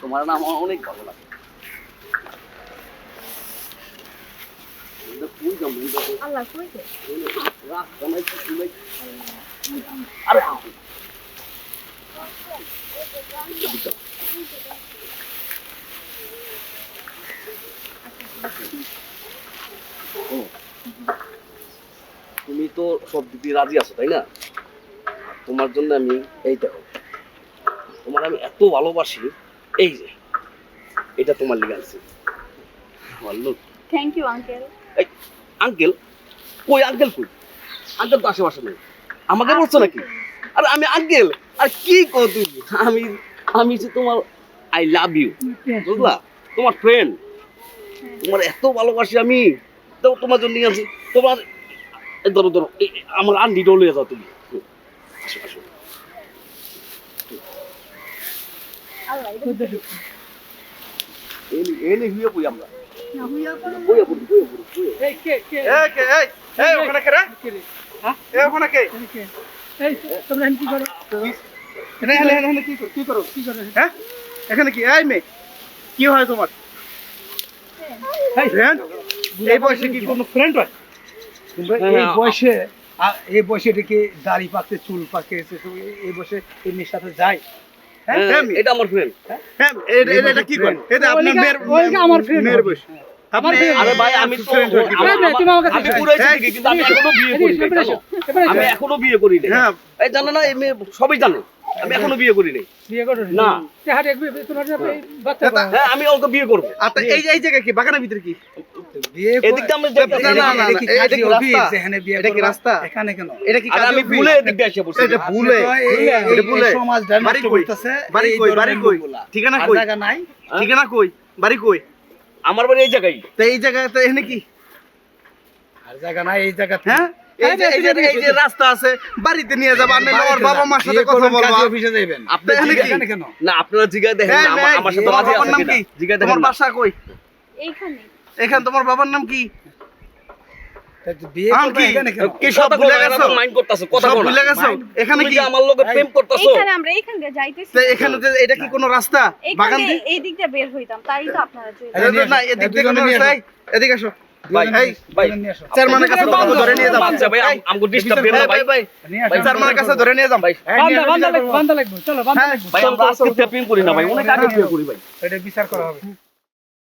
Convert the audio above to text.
তোমার নাম আমার অনেক ভালো লাগে। তুমি তো সব দিক দিয়ে রাজি আছো তাই না? তোমার জন্য আমি এই দেখো তোমার আমি এত ভালোবাসি। এই যে এটা তোমার লিগে আনছি বলল থ্যাংক ইউ আঙ্কেল এই আঙ্কেল কই আঙ্কেল কই? আঙ্কেল তো আশেপাশে নেই। আমাকে বলছো নাকি? আরে আমি আঙ্কেল আর কি কো তুমি? আমি আমি যে তোমার আই লাভ ইউ বুঝলা? তোমার ফ্রেন্ড তোমার এত ভালোবাসি আমি। তো তোমার জন্য নিয়ে আসি। তোমার ধরো ধরো আমার আন্টি ডলে যাও তুমি। আসো আসো। হুয়ে এই এখানে কি এখানে কি হ্যাঁ মেয়ে কি হয় তোমার এই বয়সে কি কোনো ফ্রেন্ড হয় হ্যাঁ, এই হ্যাঁ, বয়সে এই বয়সে এটা কি দাড়ি পাকতে চুল পাকে এই- বয়সে এই মেয়ের সাথে যায় হ্যাঁ, হ্যাঁ, এটা আমার ফ্রেন্ড হ্যাঁ এটা এটা- এটা কি করে এটা আপনার মেয়ের আমার friend মেয়ের বয়স। আরে ভাই আমি তো হয়ে কিন্তু এখনও বিয়ে করি। আমি এখনও বিয়ে হ্যাঁ। এই জানো না এই সবই জানে। আমি এখনও বিয়ে করি নাই বিয়ে করো না। তোমার বাচ্চা হ্যাঁ আমি ওকে বিয়ে করব। আচ্ছা এই এই জায়গা কি? বাগানের ভিতরে কি? আমরা না, না, না, এটা কি এটা কাজী কি অফিস? রাস্তা? এখানে বিয়ে এটা কি রাস্তা? এখানে কেন? এটা কি আমি ভুলে এদিক দিয়ে এসে বসছি এটা ভুলে। এই- ভুলে, এই- এটা ভুলে। এই সমাজ বাড়ি কই? বাড়ি কই? বাড়ি কই? ঠিকানা কই? জায়গা নাই? ঠিকানা কই? বাড়ি কই? আমার বাড়ি এই জায়গায়। তো এই জায়গাতে এখানে কি? আর জায়গা নাই এই জায়গা হ্যাঁ? এই যে এই যে এই যে রাস্তা আছে বাড়িতে নিয়ে যাব আর নাহলে বাবা মার সাথে কথা বলব। অফিসে যাবেন আপনি এখানে জিগা- কেন? না আপনারা জিগায় দেখেন আমার- সাথে নাম কিনা কি জিগায় তোমার দেখেন বাসা কই? এইখানে। এখান তোমার বাবার নাম কি? এটা কোনো রাস্তা? এই দিক দিয়ে বের হইতাম তাই তো আপনারা এদিক দিয়ে কোনো এদিকে আসো। বিচার করা হবে।